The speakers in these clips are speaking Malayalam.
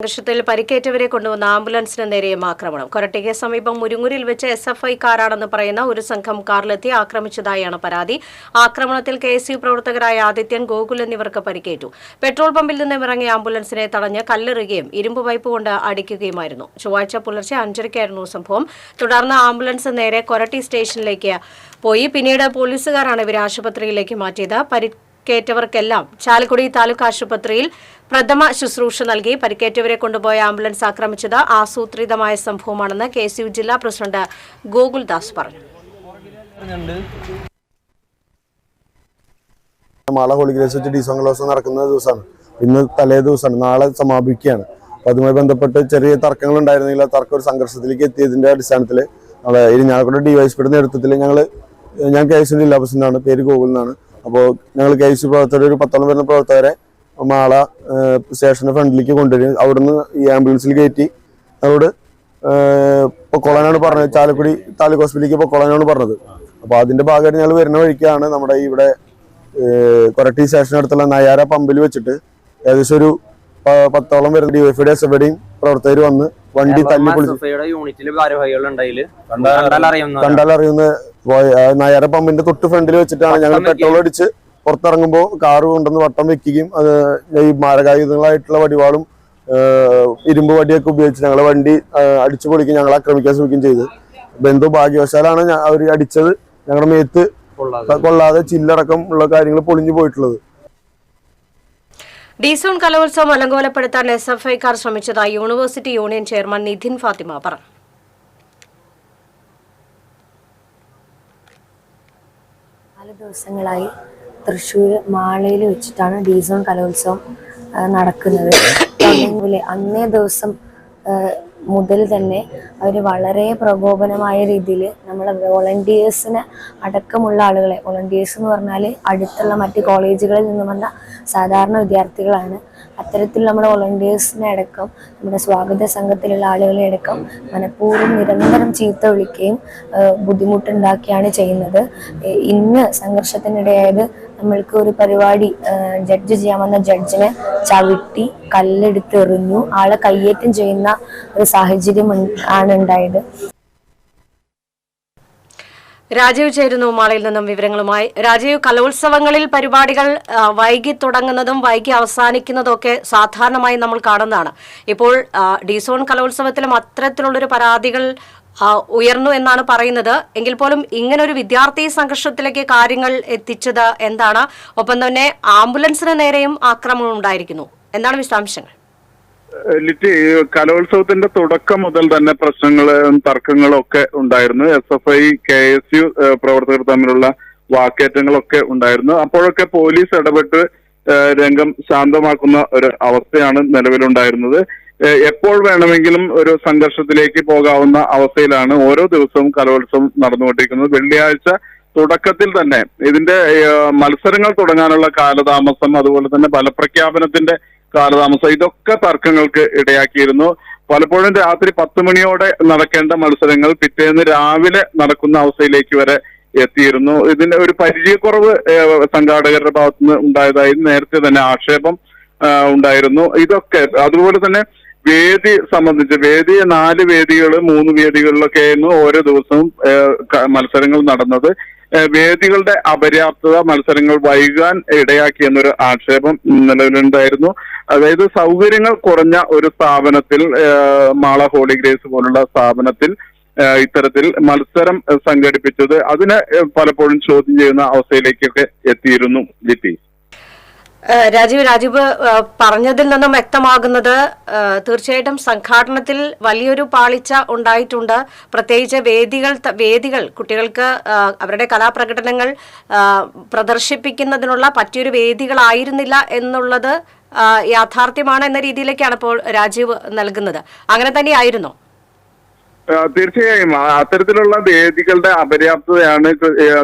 സംഘർഷത്തിൽ പരിക്കേറ്റവരെ കൊണ്ടുവന്ന ആംബുലൻസിന് നേരെയും ആക്രമണം. കൊരട്ടിക്ക് സമീപം മുരുങ്ങൂരിൽ വെച്ച് എസ് എഫ് ഐക്കാരാണെന്ന് പറയുന്ന ഒരു സംഘം കാറിലെത്തി ആക്രമിച്ചതായാണ് പരാതി. ആക്രമണത്തിൽ കെ എസ് യു പ്രവർത്തകരായ ആദിത്യൻ ഗോകുൽ എന്നിവർക്ക് പരിക്കേറ്റു. പെട്രോൾ പമ്പിൽ നിന്നും ഇറങ്ങിയ ആംബുലൻസിനെ തടഞ്ഞ് കല്ലെറുകയും ഇരുമ്പ് പൈപ്പ് കൊണ്ട് അടിക്കുകയുമായിരുന്നു. ചൊവ്വാഴ്ച പുലർച്ചെ അഞ്ചരയ്ക്കായിരുന്നു സംഭവം. തുടർന്ന് ആംബുലൻസ് നേരെ കൊരട്ടി സ്റ്റേഷനിലേക്ക് പോയി. പിന്നീട് പോലീസുകാരാണ് ഇവരെ ആശുപത്രിയിലേക്ക് മാറ്റിയത്. പരിക്കേറ്റവർക്കെല്ലാം ചാലക്കുടി താലൂക്ക് ആശുപത്രിയിൽ പ്രഥമ ശുശ്രൂഷ നൽകി പരിക്കേറ്റവരെ കൊണ്ടുപോയ ആംബുലൻസ് ആക്രമിച്ചത് ആസൂത്രിതമായ സംഭവമാണെന്ന് കെ ജില്ലാ പ്രസിഡന്റ് ഗോകുൽദാസ് പറഞ്ഞു. മാള ഹോളിഗ്രേസ് വെച്ച് ഡിസോങ്ലോസം നടക്കുന്ന ദിവസമാണ്. ഇന്ന് തലേ ദിവസമാണ്. നാളെ സമാപിക്കുകയാണ്. അപ്പോൾ അതുമായി ബന്ധപ്പെട്ട് ചെറിയ തർക്കങ്ങൾ ഉണ്ടായിരുന്നില്ല ആ തർക്കം ഒരു സംഘർഷത്തിലേക്ക് എത്തിയതിന്റെ അടിസ്ഥാനത്തിൽ നമ്മളെ ഇരിഞ്ഞാലക്കുട ഡിവൈസ്പിയുടെ നേതൃത്വത്തിൽ ഞങ്ങൾ ഞാൻ കെ എസ് ജില്ലാ പ്രസിഡന്റാണ്. പേര് ഗോകുൽ എന്നാണ്. അപ്പോൾ ഞങ്ങൾ കെ സി പ്രവർത്തകർ ഒരു പത്തോളം വരുന്ന പ്രവർത്തകരെ മാള സ്റ്റേഷന്റെ ഫ്രണ്ടിലേക്ക് കൊണ്ടുവരും അവിടുന്ന് ഈ ആംബുലൻസിൽ കയറ്റി. ഞങ്ങളോട് പൊക്കോളാനാണ് പറഞ്ഞത്. ചാലക്കുടി താലൂക്ക് ഹോസ്പിറ്റലിലേക്ക് പൊക്കോളാനാണ് പറഞ്ഞത്. അപ്പോൾ അതിന്റെ ഭാഗമായിട്ട് ഞങ്ങൾ വരുന്ന വഴിക്കാണ് നമ്മുടെ ഇവിടെ ഏഹ് കൊരട്ടി സ്റ്റേഷനടുത്തുള്ള നയാര പമ്പിൽ വെച്ചിട്ട് ഏകദേശം ഒരു പത്തോളം വരുന്ന ഡിവൈഫിയുടെ എസ് എഫ് പ്രവർത്തകർ വന്ന് വണ്ടി തല്ലി കണ്ടാൽ അറിയുന്ന നയാര പമ്പിന്റെ തൊട്ട് ഫ്രണ്ടിൽ വെച്ചിട്ടാണ് ഞങ്ങൾ പെട്രോൾ അടിച്ച് പുറത്തിറങ്ങുമ്പോൾ കാറ് കൊണ്ടുവന്ന് വട്ടം വെക്കുകയും അത് ഈ മാരകായുധങ്ങളായിട്ടുള്ള വടിവാളും ഇരുമ്പ് വടിയൊക്കെ ഉപയോഗിച്ച് ഞങ്ങളെ വണ്ടി അടിച്ചു പൊളിക്കുകയും ഞങ്ങളെ ആക്രമിക്കാൻ ശ്രമിക്കുകയും ചെയ്ത്. ബന്ധു ഭാഗ്യവശാലാണ് അവർ അടിച്ചത്. ഞങ്ങളുടെ മേത്ത് കൊള്ളാതെ. ചില്ലടക്കം ഉള്ള കാര്യങ്ങൾ പൊളിഞ്ഞു പോയിട്ടുള്ളത്. ഡിസോൺ കലോത്സവം അലങ്കോലപ്പെടുത്താൻ എസ് എഫ് ഐക്കാർ ശ്രമിച്ചതായി university union chairman Nidhin Fathima പറഞ്ഞു. നാല് ദിവസങ്ങളായി തൃശ്ശൂർ മാളയിൽ വെച്ചിട്ടാണ് ഡീസോൺ കലോത്സവം നടക്കുന്നത്. അന്നേ ദിവസം മുതൽ തന്നെ അവർ വളരെ പ്രകോപനമായ രീതിയിൽ നമ്മളെ വോളണ്ടിയേഴ്സിന് അടക്കമുള്ള ആളുകളെ വോളണ്ടിയേഴ്സ് എന്ന് പറഞ്ഞാൽ അടുത്തുള്ള മറ്റ് കോളേജുകളിൽ നിന്ന് വന്ന സാധാരണ വിദ്യാർത്ഥികളാണ്. അത്തരത്തിൽ നമ്മുടെ വോളണ്ടിയേഴ്സിനെ അടക്കം നമ്മുടെ സ്വാഗത സംഘത്തിലുള്ള ആളുകളെ അടക്കം മനഃപൂർവം നിരന്തരം ചീത്ത വിളിക്കുകയും ബുദ്ധിമുട്ടുണ്ടാക്കിയാണ് ചെയ്യുന്നത്. ഇന്ന് സംഘർഷത്തിനിടയായത് നമ്മൾക്ക് ഒരു പരിപാടി ജഡ്ജ് ചെയ്യാൻ വന്ന ജഡ്ജിനെ ചവിട്ടി കല്ലെടുത്ത് എറിഞ്ഞു. ആളെ കയ്യേറ്റം ചെയ്യുന്ന ഒരു സാഹചര്യം ആണ് ഉണ്ടായത്. രാജീവ് ചേരുന്നു മാളയിൽ നിന്നും വിവരങ്ങളുമായി. രാജീവ് കലോത്സവങ്ങളിൽ പരിപാടികൾ വൈകി തുടങ്ങുന്നതും വൈകി അവസാനിക്കുന്നതും ഒക്കെ സാധാരണമായി നമ്മൾ കാണുന്നതാണ്. ഇപ്പോൾ ഡിസോൺ കലോത്സവത്തിലും അത്തരത്തിലുള്ളൊരു പരാതികൾ ഉയർന്നു എന്നാണ് പറയുന്നത്. എങ്കിൽ പോലും ഇങ്ങനൊരു വിദ്യാർത്ഥി സംഘർഷത്തിലേക്ക് കാര്യങ്ങൾ എത്തിച്ചത് എന്താണ്? ഒപ്പം തന്നെ ആംബുലൻസിന് നേരെയും ആക്രമണം ഉണ്ടായിരിക്കുന്നു. എന്താണ് വിശദാംശങ്ങൾ? ലിറ്റി കലോത്സവത്തിന്റെ തുടക്കം മുതൽ തന്നെ പ്രശ്നങ്ങളും തർക്കങ്ങളും ഒക്കെ ഉണ്ടായിരുന്നു. S F I K S U പ്രവർത്തകർ തമ്മിലുള്ള വാക്കേറ്റങ്ങളൊക്കെ ഉണ്ടായിരുന്നു. അപ്പോഴൊക്കെ പോലീസ് ഇടപെട്ട് രംഗം ശാന്തമാക്കുന്ന ഒരു അവസ്ഥയാണ് നിലവിലുണ്ടായിരുന്നത്. എപ്പോൾ വേണമെങ്കിലും ഒരു സംഘർഷത്തിലേക്ക് പോകാവുന്ന അവസ്ഥയിലാണ് ഓരോ ദിവസവും കലോത്സവം നടന്നുകൊണ്ടിരിക്കുന്നത്. വെള്ളിയാഴ്ച തുടക്കത്തിൽ തന്നെ ഇതിന്റെ മത്സരങ്ങൾ തുടങ്ങാനുള്ള കാലതാമസം അതുപോലെ തന്നെ ഫലപ്രഖ്യാപനത്തിന്റെ കാലതാമസം ഇതൊക്കെ തർക്കങ്ങൾക്ക് ഇടയാക്കിയിരുന്നു. പലപ്പോഴും രാത്രി പത്ത് മണിയോടെ നടക്കേണ്ട മത്സരങ്ങൾ പിറ്റേന്ന് രാവിലെ നടക്കുന്ന അവസ്ഥയിലേക്ക് വരെ എത്തിയിരുന്നു. ഇതിന്റെ ഒരു പരിചയക്കുറവ് സംഘാടകരുടെ ഭാഗത്തുനിന്ന് ഉണ്ടായതായി നേരത്തെ തന്നെ ആക്ഷേപം ഉണ്ടായിരുന്നു. ഇതൊക്കെ അതുപോലെ തന്നെ വേദി സംബന്ധിച്ച് വേദി നാല് വേദികൾ മൂന്ന് വേദികളിലൊക്കെ ആയിരുന്നു ഓരോ ദിവസവും മത്സരങ്ങൾ നടന്നത്. വേദികളുടെ അപര്യാപ്തത മത്സരങ്ങൾ വൈകാൻ ഇടയാക്കി എന്നൊരു ആക്ഷേപം നിലവിലുണ്ടായിരുന്നു. അതായത് സൗകര്യങ്ങൾ കുറഞ്ഞ ഒരു സ്ഥാപനത്തിൽ മാള ഹോളി ഗ്രേസ് പോലുള്ള സ്ഥാപനത്തിൽ ഇത്തരത്തിൽ മത്സരം സംഘടിപ്പിച്ചത് അതിനെ പലപ്പോഴും ചോദ്യം ചെയ്യുന്ന അവസ്ഥയിലേക്കൊക്കെ എത്തിയിരുന്നു ലിറ്റി രാജീവ് രാജീവ് പറഞ്ഞതിൽ നിന്നും വ്യക്തമാകുന്നത് തീർച്ചയായിട്ടും സംഘാടനത്തിൽ വലിയൊരു പാളിച്ച ഉണ്ടായിട്ടുണ്ട്. പ്രത്യേകിച്ച് വേദികൾ വേദികൾ കുട്ടികൾക്ക് അവരുടെ കലാപ്രകടനങ്ങൾ പ്രദർശിപ്പിക്കുന്നതിനുള്ള പറ്റിയൊരു വേദികളായിരുന്നില്ല എന്നുള്ളത് യാഥാർത്ഥ്യമാണ് എന്ന രീതിയിലേക്കാണ് ഇപ്പോൾ രാജീവ് നൽകുന്നത്. അങ്ങനെ തന്നെയായിരുന്നോ? തീർച്ചയായും. അത്തരത്തിലുള്ള വേദികളുടെ അപര്യാപ്തതയാണ്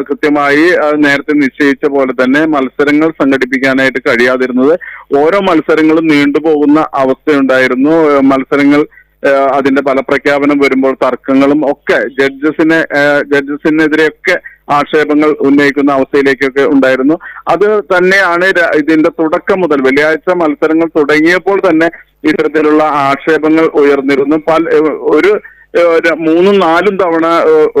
കൃത്യമായി നേരത്തെ നിശ്ചയിച്ച പോലെ തന്നെ മത്സരങ്ങൾ സംഘടിപ്പിക്കാനായിട്ട് കഴിയാതിരുന്നത്. ഓരോ മത്സരങ്ങളും നീണ്ടുപോകുന്ന അവസ്ഥയുണ്ടായിരുന്നു. മത്സരങ്ങൾ അതിന്റെ ഫലപ്രഖ്യാപനം വരുമ്പോൾ തർക്കങ്ങളും ഒക്കെ ജഡ്ജസിനെ ജഡ്ജസിനെതിരെയൊക്കെ ആക്ഷേപങ്ങൾ ഉന്നയിക്കുന്ന അവസ്ഥയിലേക്കൊക്കെ ഉണ്ടായിരുന്നു. അത് തന്നെയാണ് ഇതിന്റെ തുടക്കം മുതൽ വെള്ളിയാഴ്ച മത്സരങ്ങൾ തുടങ്ങിയപ്പോൾ തന്നെ ഇത്തരത്തിലുള്ള ആക്ഷേപങ്ങൾ ഉയർന്നിരുന്നു. പല ഒരു മൂന്നും നാലും തവണ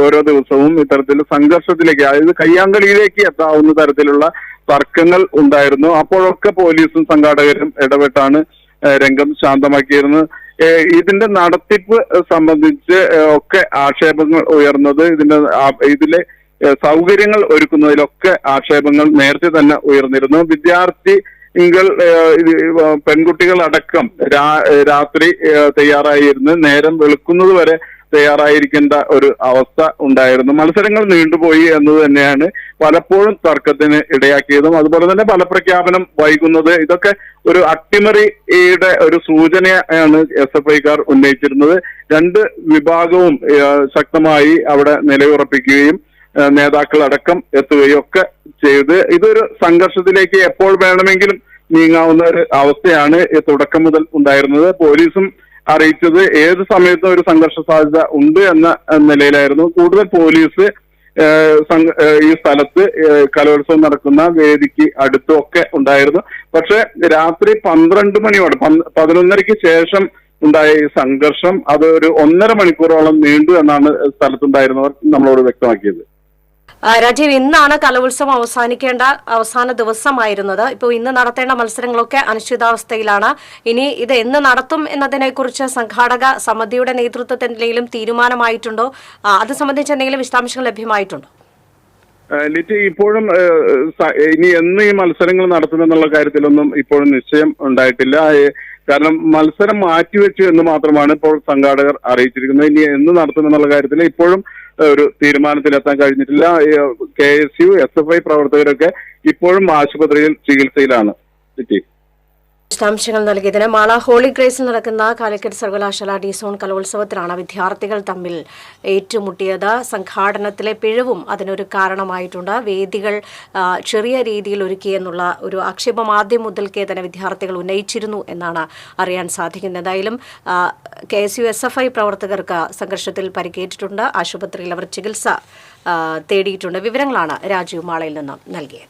ഓരോ ദിവസവും ഇത്തരത്തിൽ സംഘർഷത്തിലേക്ക് അതായത് കയ്യാങ്കളിയിലേക്ക് എത്താവുന്ന തരത്തിലുള്ള തർക്കങ്ങൾ ഉണ്ടായിരുന്നു. അപ്പോഴൊക്കെ പോലീസും സംഘാടകരും ഇടപെട്ടാണ് രംഗം ശാന്തമാക്കിയിരുന്നത്. ഇതിന്റെ നടത്തിപ്പ് സംബന്ധിച്ച് ഒക്കെ ആക്ഷേപങ്ങൾ ഉയർന്നത് ഇതിന്റെ ഇതിലെ സൗകര്യങ്ങൾ ഒരുക്കുന്നതിലൊക്കെ ആക്ഷേപങ്ങൾ നേരത്തെ തന്നെ ഉയർന്നിരുന്നു. വിദ്യാർത്ഥി ങ്ങൾ പെൺകുട്ടികൾ അടക്കം രാത്രി തയ്യാറായിരുന്നു നേരം വെളുക്കുന്നത് വരെ തയ്യാറായിരിക്കേണ്ട ഒരു അവസ്ഥ ഉണ്ടായിരുന്നു. മത്സരങ്ങൾ നീണ്ടുപോയി എന്നത് തന്നെയാണ് പലപ്പോഴും തർക്കത്തിന് ഇടയാക്കിയതും. അതുപോലെ തന്നെ ഫലപ്രഖ്യാപനം വൈകുന്നത്. ഇതൊക്കെ ഒരു അട്ടിമറിയുടെ ഒരു സൂചനയാണ് എസ് എഫ് ഐക്കാർ ഉന്നയിച്ചിരുന്നത്. രണ്ട് വിഭാഗവും ശക്തമായി അവിടെ നിലയുറപ്പിക്കുകയും നേതാക്കളടക്കം എത്തുകയൊക്കെ ചെയ്ത് ഇതൊരു സംഘർഷത്തിലേക്ക് എപ്പോൾ വേണമെങ്കിലും നീങ്ങാവുന്ന ഒരു അവസ്ഥയാണ് തുടക്കം മുതൽ ഉണ്ടായിരുന്നത്. പോലീസും അറിയിച്ചത് ഏത് സമയത്തും ഒരു സംഘർഷ സാധ്യത ഉണ്ട് എന്ന നിലയിലായിരുന്നു. കൂടുതൽ പോലീസ് ഈ സ്ഥലത്ത് കലോത്സവം നടക്കുന്ന വേദിക്ക് അടുത്തും ഒക്കെ ഉണ്ടായിരുന്നു. പക്ഷെ രാത്രി പന്ത്രണ്ട് മണിയോടെ പതിനൊന്നരയ്ക്ക് ശേഷം ഉണ്ടായ ഈ സംഘർഷം അത് ഒരു ഒന്നര മണിക്കൂറോളം നീണ്ടു എന്നാണ് സ്ഥലത്തുണ്ടായിരുന്നവർ നമ്മളോട് വ്യക്തമാക്കിയത്. രാജീവ് ഇന്നാണ് കലോത്സവം അവസാനിക്കേണ്ട അവസാന ദിവസമായിരുന്നത്. ഇപ്പോൾ ഇന്ന് നടത്തേണ്ട മത്സരങ്ങളൊക്കെ അനിശ്ചിതാവസ്ഥയിലാണ്. ഇനി ഇത് എന്ന് നടത്തും എന്നതിനെക്കുറിച്ച് സംഘാടക സമിതിയുടെ നേതൃത്വത്തിൽ എന്തെങ്കിലും തീരുമാനമായിട്ടുണ്ടോ? അത് സംബന്ധിച്ച് എന്തെങ്കിലും വിശദാംശങ്ങൾ ലഭ്യമായിട്ടുണ്ടോ? ലിറ്റി ഇപ്പോഴും ഇനി എന്ന് ഈ മത്സരങ്ങൾ നടത്തുമെന്നുള്ള കാര്യത്തിലൊന്നും ഇപ്പോഴും നിശ്ചയം ഉണ്ടായിട്ടില്ല. കാരണം മത്സരം മാറ്റിവെച്ചു എന്ന് മാത്രമാണ് ഇപ്പോൾ സംഘാടകർ അറിയിച്ചിരിക്കുന്നത്. ഇനി എന്ന് നടത്തുമെന്നുള്ള കാര്യത്തിൽ ഇപ്പോഴും ഒരു തീരുമാനത്തിലെത്താൻ കഴിഞ്ഞിട്ടില്ല. K S U S F I പ്രവർത്തകരൊക്കെ ഇപ്പോഴും ആശുപത്രിയിൽ ചികിത്സയിലാണ്. വിശദാംശങ്ങൾ നൽകിയതിന് മാള ഹോളി ഗ്രേസിൽ നടക്കുന്ന കാലിക്കറ്റ് സർവകലാശാല ഡിസോൺ കലോത്സവത്തിലാണ് വിദ്യാർത്ഥികൾ തമ്മിൽ ഏറ്റുമുട്ടിയത്. സംഘാടനത്തിലെ പിഴവും അതിനൊരു കാരണമായിട്ടുണ്ട്. വേദികൾ ചെറിയ രീതിയിൽ ഒരുക്കിയെന്നുള്ള ഒരു ആക്ഷേപം ആദ്യം മുതൽക്കേ തന്നെ വിദ്യാർത്ഥികൾ ഉന്നയിച്ചിരുന്നു എന്നാണ് അറിയാൻ സാധിക്കുന്നത്. എന്തായാലും K S U S F I പ്രവർത്തകർക്ക് സംഘർഷത്തിൽ പരിക്കേറ്റിട്ടുണ്ട്. ആശുപത്രിയിൽ അവർ ചികിത്സ തേടിയിട്ടുണ്ട്. വിവരങ്ങളാണ് രാജീവ് മാളയിൽ നിന്നും നൽകിയത്.